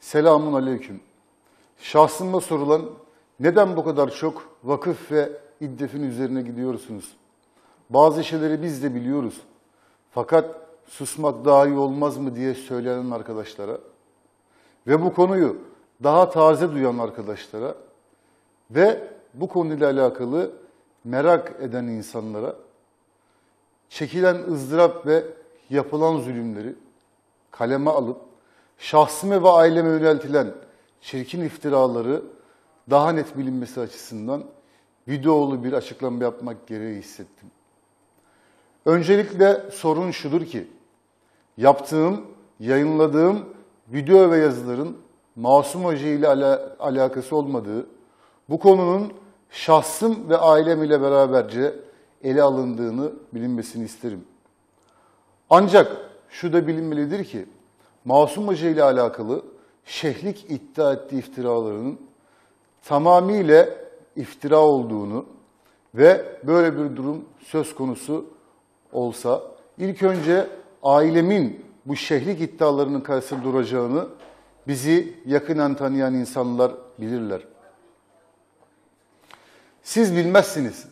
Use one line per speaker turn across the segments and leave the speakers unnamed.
Selamun aleyküm. Şahsıma sorulan neden bu kadar çok vakıf ve iddefin üzerine gidiyorsunuz? Bazı şeyleri biz de biliyoruz. Fakat susmak daha iyi olmaz mı diye söylenen arkadaşlara ve bu konuyu daha taze duyan arkadaşlara ve bu konuyla alakalı merak eden insanlara çekilen ızdırap ve yapılan zulümleri kaleme alıp şahsıme ve aileme yöneltilen çirkin iftiraları daha net bilinmesi açısından videolu bir açıklama yapmak gereği hissettim. Öncelikle sorun şudur ki, yaptığım, yayınladığım video ve yazıların Masum Hoca ile ala alakası olmadığı, bu konunun şahsım ve ailem ile beraberce ele alındığını bilinmesini isterim. Ancak şu da bilinmelidir ki, Masum Hoca ile alakalı şehlik iddia ettiği iftiralarının tamamıyla iftira olduğunu ve böyle bir durum söz konusu olsa ilk önce ailemin bu şehlik iddialarının karşısında duracağını bizi yakından tanıyan insanlar bilirler. Siz bilmezsiniz.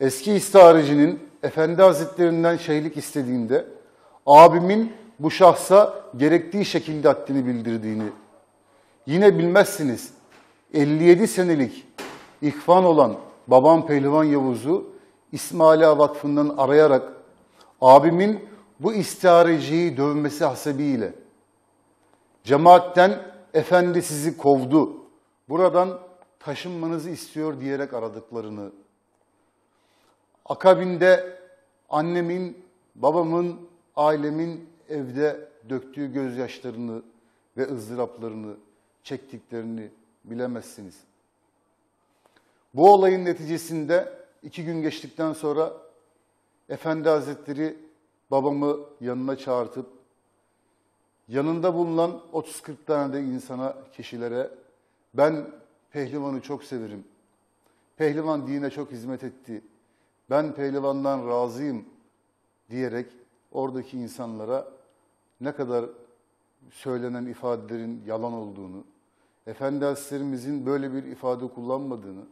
Eski istiharicinin Efendi Hazretlerinden şeyhlik istediğinde abimin bu şahsa gerektiği şekilde haddini bildirdiğini. Yine bilmezsiniz. 57 senelik ihvan olan babam Pehlivan Yavuz'u İsmaila Vakfı'ndan arayarak abimin bu istihareciyi dövmesi hasebiyle cemaatten efendi sizi kovdu, buradan taşınmanızı istiyor diyerek aradıklarını, akabinde annemin, babamın, ailemin evde döktüğü gözyaşlarını ve ızdıraplarını çektiklerini bilemezsiniz. Bu olayın neticesinde iki gün geçtikten sonra Efendi Hazretleri babamı yanına çağırtıp yanında bulunan 30-40 tane de insana, kişilere ben pehlivanı çok severim. Pehlivan dine çok hizmet etti. Ben pehlivandan razıyım diyerek oradaki insanlara ne kadar söylenen ifadelerin yalan olduğunu, Efendi Hazretlerimizin böyle bir ifade kullanmadığını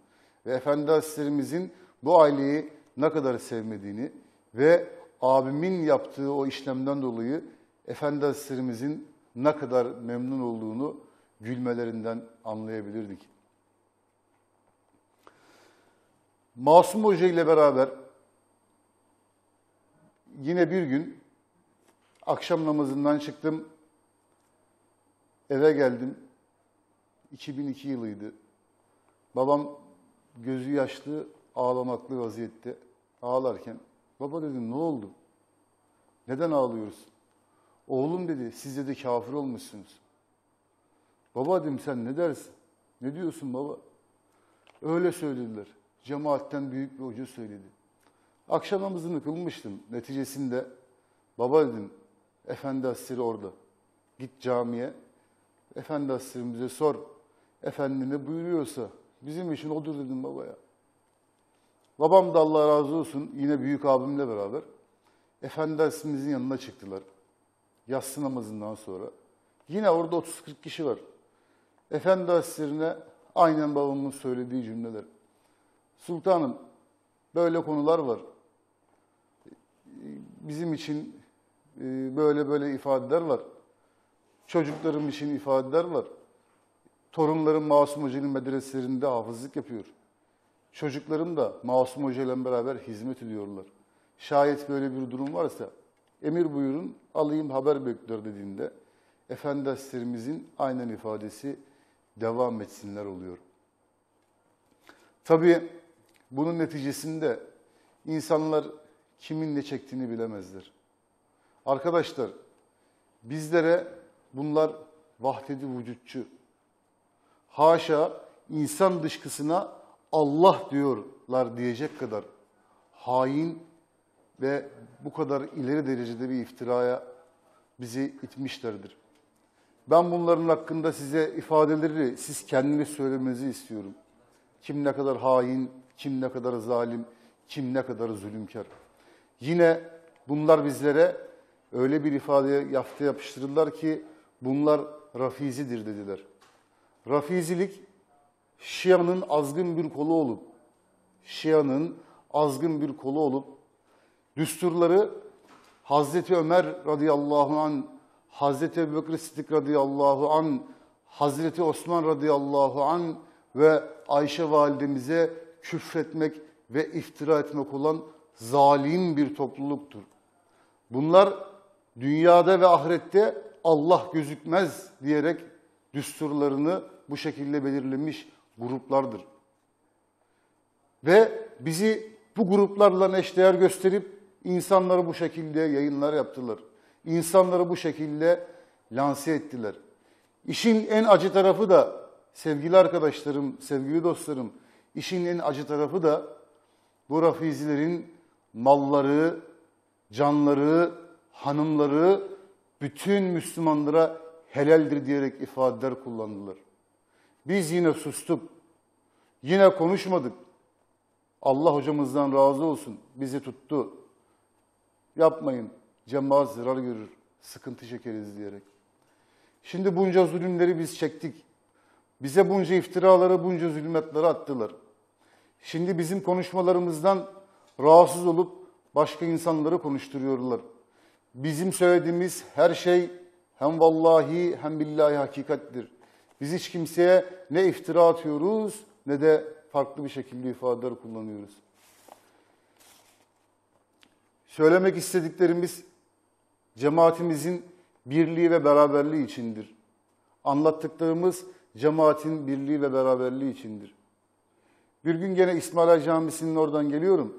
ve Efendi Hazretlerimizin bu aileyi ne kadar sevmediğini ve abimin yaptığı o işlemden dolayı Efendi Hazretlerimizin ne kadar memnun olduğunu gülmelerinden anlayabilirdik. Masum Hoca ile beraber yine bir gün akşam namazından çıktım, eve geldim. 2002 yılıydı. Babam gözü yaşlı, ağlamaklı vaziyette ağlarken, baba dedim ne oldu? Neden ağlıyorsun? Oğlum dedi, siz dedi kafir olmuşsunuz. Baba dedim sen ne dersin? Ne diyorsun baba? Öyle söylediler. Cemaatten büyük bir hoca söyledi. Akşam namazını kılmıştım. Neticesinde baba dedim, Efendi Asiri orada. Git camiye, Efendi Asirimize sor. Efendi ne buyuruyorsa bizim için odur dedim babaya. Babam da Allah razı olsun yine büyük abimle beraber Efendi Asirimizin yanına çıktılar. Yatsı namazından sonra. Yine orada 30-40 kişi var. Efendi Asirine aynen babamın söylediği cümleler. Sultanım böyle konular var. Bizim için böyle böyle ifadeler var. Çocuklarım için ifadeler var. Torunlarım Masum Hoca'nın medreselerinde hafızlık yapıyor. Çocuklarım da Masum Hoca ile beraber hizmet ediyorlar. Şayet böyle bir durum varsa emir buyurun alayım haber bekliyor dediğinde Efendi Hazretlerimizin aynen ifadesi devam etsinler oluyor. Tabii bunun neticesinde insanlar kimin ne çektiğini bilemezler. Arkadaşlar bizlere bunlar vahdedi vücutçu. Haşa insan dışkısına Allah diyorlar diyecek kadar hain ve bu kadar ileri derecede bir iftiraya bizi itmişlerdir. Ben bunların hakkında size ifadeleri siz kendiniz söylemenizi istiyorum. Kim ne kadar hain, kim ne kadar zalim, kim ne kadar zulümkar. Yine bunlar bizlere öyle bir ifade yaptı yapıştırırlar ki bunlar Rafizidir dediler. Rafizilik Şia'nın azgın bir kolu olup Şia'nın azgın bir kolu olup düsturları Hazreti Ömer radıyallahu an, Hazreti Ebubekir Siddik radıyallahu an, Hazreti Osman radıyallahu an ve Ayşe validemize küfretmek ve iftira etmek olan zalim bir topluluktur. Bunlar dünyada ve ahirette Allah gözükmez diyerek düsturlarını bu şekilde belirlemiş gruplardır. Ve bizi bu gruplarla eşdeğer gösterip insanları bu şekilde yayınlar yaptılar. İnsanları bu şekilde lanse ettiler. İşin en acı tarafı da sevgili arkadaşlarım, sevgili dostlarım, işin en acı tarafı da bu rafizilerin malları, canları, hanımları bütün Müslümanlara helaldir diyerek ifadeler kullandılar. Biz yine sustuk. Yine konuşmadık. Allah hocamızdan razı olsun. Bizi tuttu. Yapmayın. Cemaat zarar görür. Sıkıntı çekeriz diyerek. Şimdi bunca zulümleri biz çektik. Bize bunca iftiraları, bunca zulmetleri attılar. Şimdi bizim konuşmalarımızdan rahatsız olup başka insanları konuşturuyorlar. Bizim söylediğimiz her şey hem vallahi hem billahi hakikattir. Biz hiç kimseye ne iftira atıyoruz ne de farklı bir şekilde ifadeler kullanıyoruz. Söylemek istediklerimiz cemaatimizin birliği ve beraberliği içindir. Anlattıklarımız cemaatin birliği ve beraberliği içindir. Bir gün gene İsmaila Camisi'nin oradan geliyorum.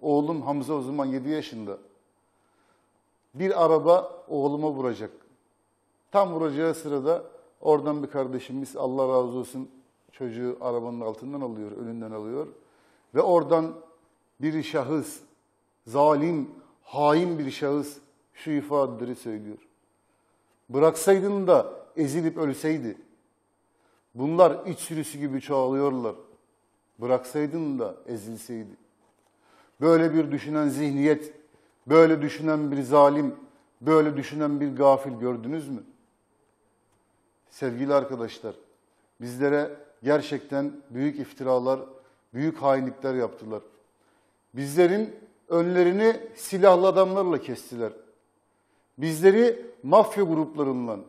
Oğlum Hamza o zaman 7 yaşında. Bir araba oğluma vuracak. Tam vuracağı sırada oradan bir kardeşimiz Allah razı olsun çocuğu arabanın altından alıyor, önünden alıyor. Ve oradan bir şahıs, zalim, hain bir şahıs şu ifadeleri söylüyor. Bıraksaydın da ezilip ölseydi. Bunlar iç sürüsü gibi çoğalıyorlar. Bıraksaydın da ezilseydi. Böyle bir düşünen zihniyet, böyle düşünen bir zalim, böyle düşünen bir gafil gördünüz mü? Sevgili arkadaşlar, bizlere gerçekten büyük iftiralar, büyük hainlikler yaptılar. Bizlerin önlerini silahlı adamlarla kestiler. Bizleri mafya gruplarından,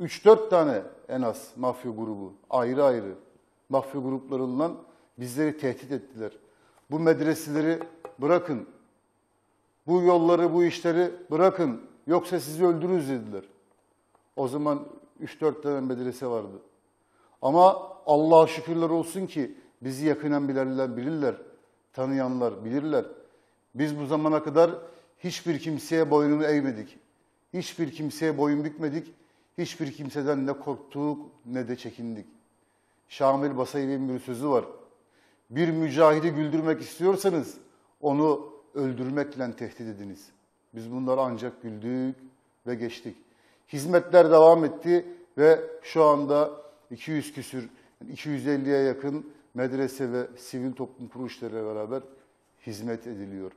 3-4 tane en az mafya grubu, ayrı ayrı mafya gruplarından bizleri tehdit ettiler. Bu medreseleri bırakın, bu yolları, bu işleri bırakın, yoksa sizi öldürürüz dediler. O zaman 3-4 tane medrese vardı. Ama Allah'a şükürler olsun ki bizi yakından bilirler, bilirler, tanıyanlar bilirler. Biz bu zamana kadar hiçbir kimseye boynunu eğmedik. Hiçbir kimseye boyun bükmedik. Hiçbir kimseden ne korktuk ne de çekindik. Şamil Basayev'in bir sözü var. Bir mücahidi güldürmek istiyorsanız onu öldürmekle tehdit ediniz. Biz bunları ancak güldük ve geçtik. Hizmetler devam etti ve şu anda 200 küsür, 250'ye yakın medrese ve sivil toplum kuruluşlarıyla beraber hizmet ediliyor.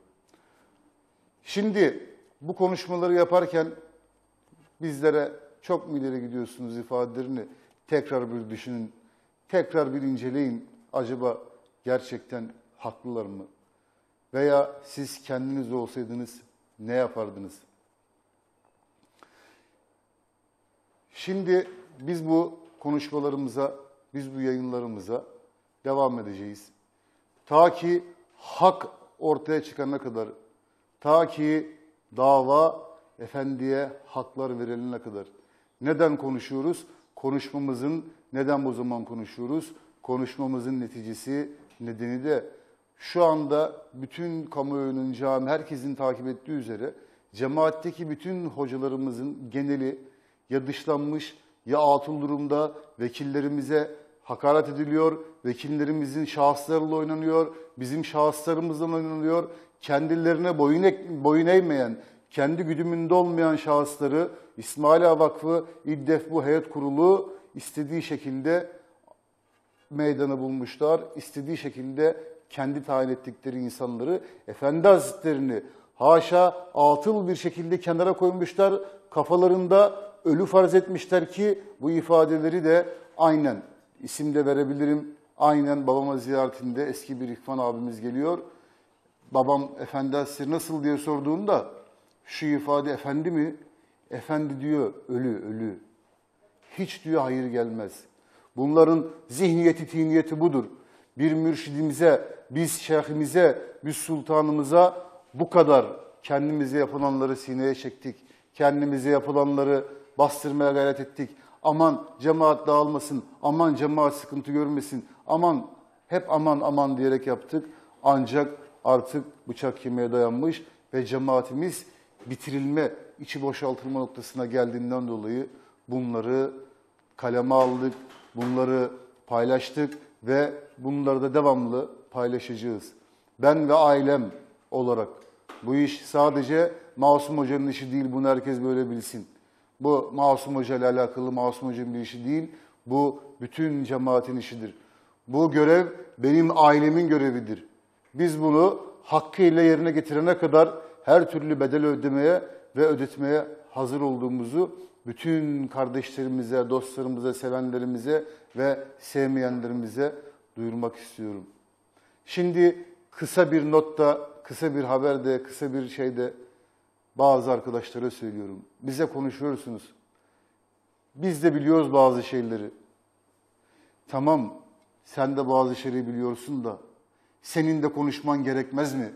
Şimdi bu konuşmaları yaparken bizlere çok mu ileri gidiyorsunuz ifadelerini tekrar bir düşünün, tekrar bir inceleyin. Acaba gerçekten haklılar mı? Veya siz kendiniz olsaydınız ne yapardınız? Şimdi biz bu konuşmalarımıza, biz bu yayınlarımıza devam edeceğiz. Ta ki hak ortaya çıkana kadar, ta ki dava efendiye haklar verilene kadar. Neden konuşuyoruz? Konuşmamızın neden bu zaman konuşuyoruz? Konuşmamızın neticesi, nedeni de şu anda bütün kamuoyunun, cami, herkesin takip ettiği üzere cemaatteki bütün hocalarımızın geneli ya dışlanmış ya atıl durumda vekillerimize hakaret ediliyor, vekillerimizin şahıslarıyla oynanıyor, bizim şahıslarımızdan oynanıyor. Kendilerine boyun, boyun eğmeyen, kendi güdümünde olmayan şahısları İsmail Vakfı, İddef bu heyet kurulu istediği şekilde meydanı bulmuşlar. istediği şekilde kendi tayin ettikleri insanları, Efendi Hazretlerini haşa atıl bir şekilde kenara koymuşlar. Kafalarında ölü farz etmişler ki bu ifadeleri de aynen isim de verebilirim. Aynen babama ziyaretinde eski bir İhvan abimiz geliyor. Babam efendi Hazretleri nasıl diye sorduğunda şu ifade efendi mi? Efendi diyor ölü ölü. Hiç diyor hayır gelmez. Bunların zihniyeti, tiniyeti budur. Bir mürşidimize, biz şeyhimize, biz sultanımıza bu kadar kendimize yapılanları sineye çektik. Kendimize yapılanları bastırmaya gayret ettik. Aman cemaat dağılmasın, aman cemaat sıkıntı görmesin, aman hep aman aman diyerek yaptık. Ancak artık bıçak kemiğe dayanmış ve cemaatimiz bitirilme, içi boşaltılma noktasına geldiğinden dolayı bunları kaleme aldık, bunları paylaştık ve bunları da devamlı paylaşacağız. Ben ve ailem olarak bu iş sadece Masum Hoca'nın işi değil, bunu herkes böyle bilsin. Bu Masum Hoca ile alakalı Masum Hoca'nın bir işi değil, bu bütün cemaatin işidir. Bu görev benim ailemin görevidir. Biz bunu hakkıyla yerine getirene kadar her türlü bedel ödemeye ve ödetmeye hazır olduğumuzu bütün kardeşlerimize, dostlarımıza, sevenlerimize ve sevmeyenlerimize duyurmak istiyorum. Şimdi kısa bir notta, kısa bir haberde, kısa bir şeyde bazı arkadaşlara söylüyorum. Bize konuşuyorsunuz. Biz de biliyoruz bazı şeyleri. Tamam, sen de bazı şeyleri biliyorsun da senin de konuşman gerekmez mi?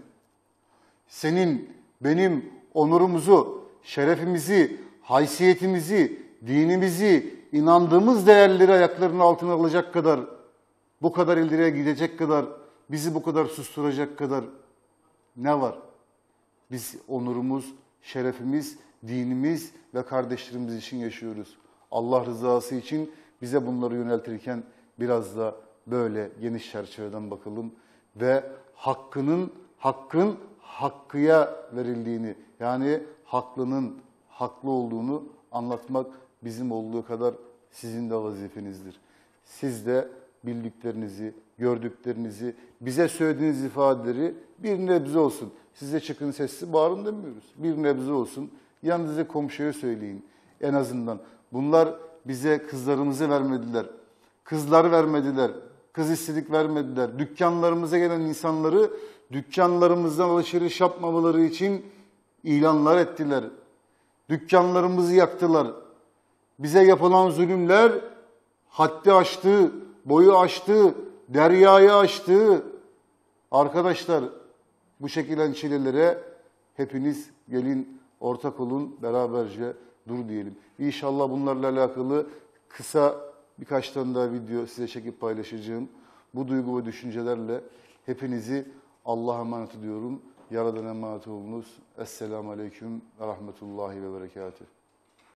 Senin, benim onurumuzu, şerefimizi, haysiyetimizi, dinimizi, inandığımız değerleri ayaklarının altına alacak kadar, bu kadar ileriye gidecek kadar, bizi bu kadar susturacak kadar ne var? Biz onurumuz, şerefimiz, dinimiz ve kardeşlerimiz için yaşıyoruz. Allah rızası için bize bunları yöneltirken biraz da böyle geniş çerçeveden bakalım ve hakkının hakkın hakkıya verildiğini yani haklının haklı olduğunu anlatmak bizim olduğu kadar sizin de vazifenizdir. Siz de bildiklerinizi, gördüklerinizi, bize söylediğiniz ifadeleri bir nebze olsun. Size çıkın sessiz bağırın demiyoruz. Bir nebze olsun. Yanınıza komşuya söyleyin. En azından bunlar bize kızlarımızı vermediler. Kızlar vermediler. Kız istedik vermediler. Dükkanlarımıza gelen insanları dükkanlarımızdan alışveriş yapmamaları için ilanlar ettiler. Dükkanlarımızı yaktılar. Bize yapılan zulümler haddi aştı, boyu aştı, deryayı aştı. Arkadaşlar bu şekilde çilelere hepiniz gelin ortak olun beraberce dur diyelim. İnşallah bunlarla alakalı kısa birkaç tane daha video size çekip paylaşacağım. Bu duygu ve düşüncelerle hepinizi Allah'a emanet ediyorum. Yaradan emanet olunuz. Esselamu Aleyküm ve Rahmetullahi ve Berekatuhu.